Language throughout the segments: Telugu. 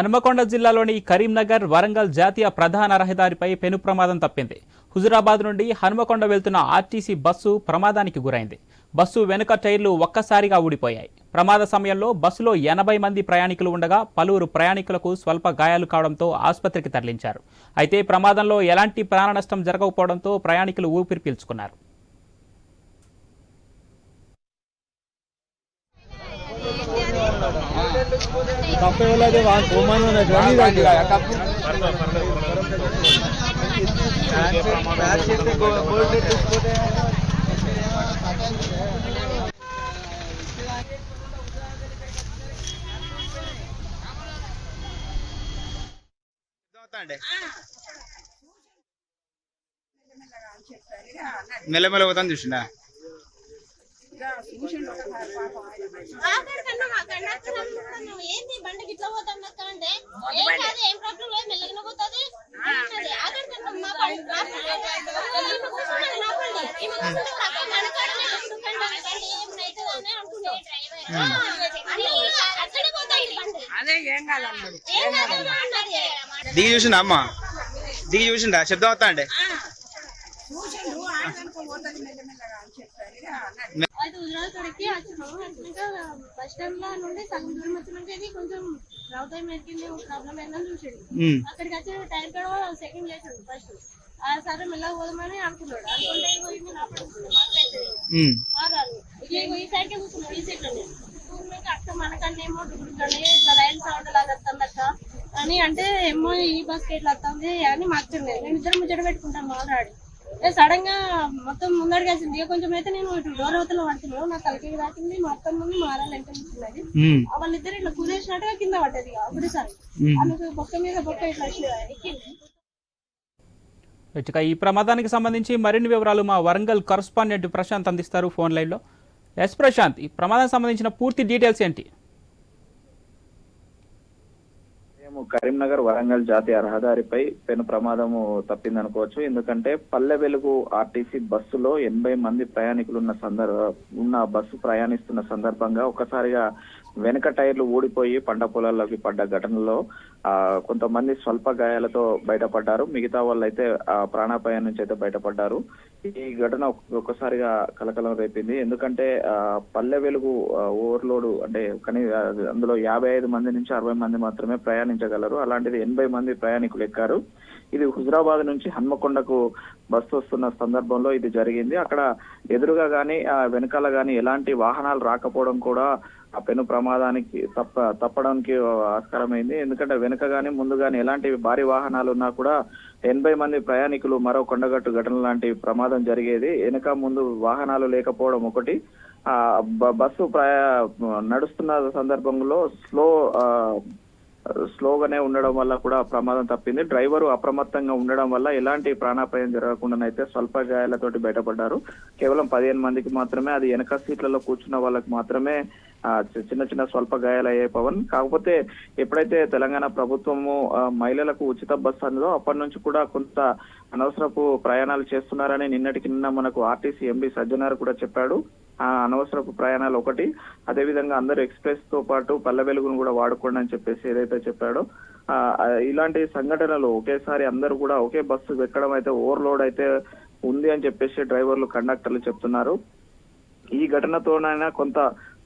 హనుమకొండ జిల్లాలోని కరీంనగర్ వరంగల్ జాతీయ ప్రధాన రహదారిపై పెను ప్రమాదం తప్పింది. హుజురాబాద్ నుండి హనుమకొండ వెళ్తున్న ఆర్టీసీ బస్సు ప్రమాదానికి గురైంది. బస్సు వెనుక టైర్లు ఒక్కసారిగా ఊడిపోయాయి. ప్రమాద సమయంలో బస్సులో ఎనభై మంది ప్రయాణికులు ఉండగా పలువురు ప్రయాణికులకు స్వల్ప గాయాలు కావడంతో ఆసుపత్రికి తరలించారు. అయితే ప్రమాదంలో ఎలాంటి ప్రాణ నష్టం జరగకపోవడంతో ప్రయాణికులు ఊపిరి పీల్చుకున్నారు. કાપે ઓલા જે વાત સોમાનો ને ગાડી ગાડી ગયા કાપે మెల్లమెల్ల పోతాను చూసిండా చూసిండు బండికి ఇట్లా అక్క అంటే ఏం కాదు ఏం ప్రాబ్లం లేదు మెల్లగానే పోతుంది. దిగి చూసిండా అమ్మ? దిగి చూసిండా? శబ్దం వస్తా అంటే అయితే వచ్చినాము వచ్చినాక బస్ స్టాండ్లో నుండి సగం దూరం వచ్చినాక ఇది కొంచెం రౌతాయి మెరికింది ప్రాబ్లం ఏందని చూసాడు. అక్కడికి వచ్చి టైర్ కూడా సెకండ్ చేసాడు ఫస్ట్ ఆ సరే మెల్లగా పోదామని అనుకున్నాడు. అనుకుంటే. మారాలి ఈ సైడ్కి కూర్చున్నాడు ఈ సైడ్ కూర్చున్నాక అక్క మనకన్నా ఏమో డుగుడుగానే ఇట్లా రైలు సౌండ్ లాగా వస్తుంది అక్క అని అంటే ఏమో ఈ బస్ ఇట్లా వస్తుంది? అని మాకు నేను ఇద్దరు ముచ్చట పెట్టుకుంటాం ఆల్రెడీ సడన్గా మొత్తం ఇక కొంచెం అయితే నేను ఇటు డోర్ అవతల పడుతున్నాను నా తలకి దాటింది మొత్తం ముందు మారాలి ఎంత కూర్చున్నది ఉమ్. వాళ్ళిద్దరు ఇట్లా కుదేసినట్టుగా కింద పడ్డది ఒకటేసారి ఆమెకు బొక్క మీద బొక్క ఇట్లా ఎక్కింది ఇక ఈ ప్రమాదానికి సంబంధించి మరిన్ని వివరాలు మా వరంగల్ కరస్పాండెంట్ ప్రశాంత్ అందిస్తారు ఫోన్ లైన్లో. ఎస్ ప్రశాంత్ ఈ ప్రమాదానికి సంబంధించిన పూర్తి డీటెయిల్స్ ఏంటి? మనము కరీంనగర్ వరంగల్ జాతీయ రహదారిపై పెను ప్రమాదము తప్పిందనుకోవచ్చు. ఎందుకంటే పల్లె వెలుగు ఆర్టీసీ బస్సులో ఎనభై మంది ప్రయాణికులు ఉన్న సందర్భ ఉన్న బస్సు ప్రయాణిస్తున్న సందర్భంగా ఒకసారిగా వెనక టైర్లు ఊడిపోయి పంట పొలాల్లోకి పడ్డ ఘటనలో ఆ కొంతమంది స్వల్ప గాయాలతో బయటపడ్డారు. మిగతా వాళ్ళైతే ఆ ప్రాణాపాయం నుంచి అయితే బయటపడ్డారు. ఈ ఘటన ఒక్కసారిగా కలకలం రేపింది. ఎందుకంటే ఆ పల్లె వెలుగు ఓవర్లోడ్ అంటే కనీ అందులో యాభై ఐదు మంది నుంచి అరవై మంది మాత్రమే ప్రయాణించగలరు. అలాంటిది ఎనభై మంది ప్రయాణికులు ఎక్కారు. ఇది హుజరాబాద్ నుంచి హన్మకొండకు బస్సు వస్తున్న సందర్భంలో ఇది జరిగింది. అక్కడ ఎదురుగా గాని వెనకాల గాని ఎలాంటి వాహనాలు రాకపోవడం కూడా ఆ పెను ప్రమాదానికి తప్ప తప్పడానికి ఆస్కారమైంది. ఎందుకంటే వెనుక గాని ముందు గాని ఎలాంటి భారీ వాహనాలు ఉన్నా కూడా ఎనభై మంది ప్రయాణికులు మరో కొండగట్టు ఘటన లాంటి ప్రమాదం జరిగేది. వెనక ముందు వాహనాలు లేకపోవడం ఒకటి. ఆ బస్సు ప్రయా నడుస్తున్న సందర్భంలో స్లో స్లోగానే ఉండడం వల్ల కూడా ప్రమాదం తప్పింది. డ్రైవరు అప్రమత్తంగా ఉండడం వల్ల ఎలాంటి ప్రాణాపాయం జరగకుండానైతే స్వల్ప గాయాలతోటి బయటపడ్డారు. కేవలం పదిహేను మందికి మాత్రమే అది వెనక సీట్లలో కూర్చున్న వాళ్ళకి మాత్రమే చిన్న చిన్న స్వల్ప గాయాలయ్యాయి పవన్. కాకపోతే ఎప్పుడైతే తెలంగాణ ప్రభుత్వము మహిళలకు ఉచిత బస్సు అందో అప్పటి నుంచి కూడా కొంత అనవసరపు ప్రయాణాలు చేస్తున్నారని నిన్నటికి నిన్న మనకు ఆర్టీసీ ఎండి సజ్జనార్ కూడా చెప్పాడు. ఆ అనవసరపు ప్రయాణాలు ఒకటి. అదేవిధంగా అందరూ ఎక్స్ప్రెస్తో పాటు పల్లె వెలుగును కూడా వాడుకోండి అని చెప్పేసి ఏదైతే చెప్పాడో ఇలాంటి సంఘటనలు ఒకేసారి అందరూ కూడా ఒకే బస్సు ఎక్కడం అయితే ఓవర్లోడ్ అయితే ఉంది అని చెప్పేసి డ్రైవర్లు కండక్టర్లు చెప్తున్నారు. ఈ ఘటనతోనైనా కొంత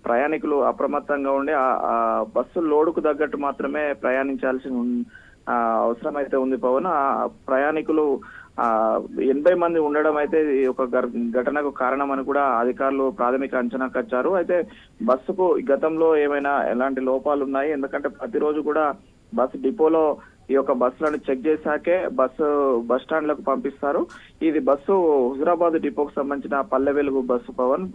ప్రయాణికులు అప్రమత్తంగా ఉండి ఆ బస్సు లోడుకు తగ్గట్టు మాత్రమే ప్రయాణించాల్సి ఉన్- అవసరం అయితే ఉంది పవన్. ఆ ప్రయాణికులు ఆ ఎనభై మంది ఉండడం అయితే ఈ ఒక ఘటనకు కారణం అని కూడా అధికారులు ప్రాథమిక అంచనాకు వచ్చారు అయితే బస్సుకు గతంలో ఏమైనా ఎలాంటి లోపాలు ఉన్నాయి ఎందుకంటే ప్రతిరోజు కూడా బస్సు డిపోలో ఈ యొక్క బస్సులను చెక్ చేశాకే బస్సు బస్ స్టాండ్లకు పంపిస్తారు. ఇది బస్సు హుజరాబాద్ డిపోకు సంబంధించిన పల్లె వెలుగు బస్సు పవన్.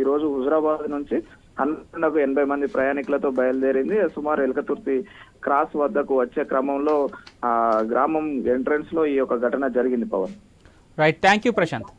ఈ రోజు హుజరాబాద్ నుంచి హన్మకొండకు ఎనభై మంది ప్రయాణికులతో బయలుదేరింది. సుమారు ఎలకతుర్తి క్రాస్ వద్దకు వచ్చే క్రమంలో ఆ గ్రామం ఎంట్రన్స్లో ఈ యొక్క ఘటన జరిగింది Pawan. Right thank you Prashant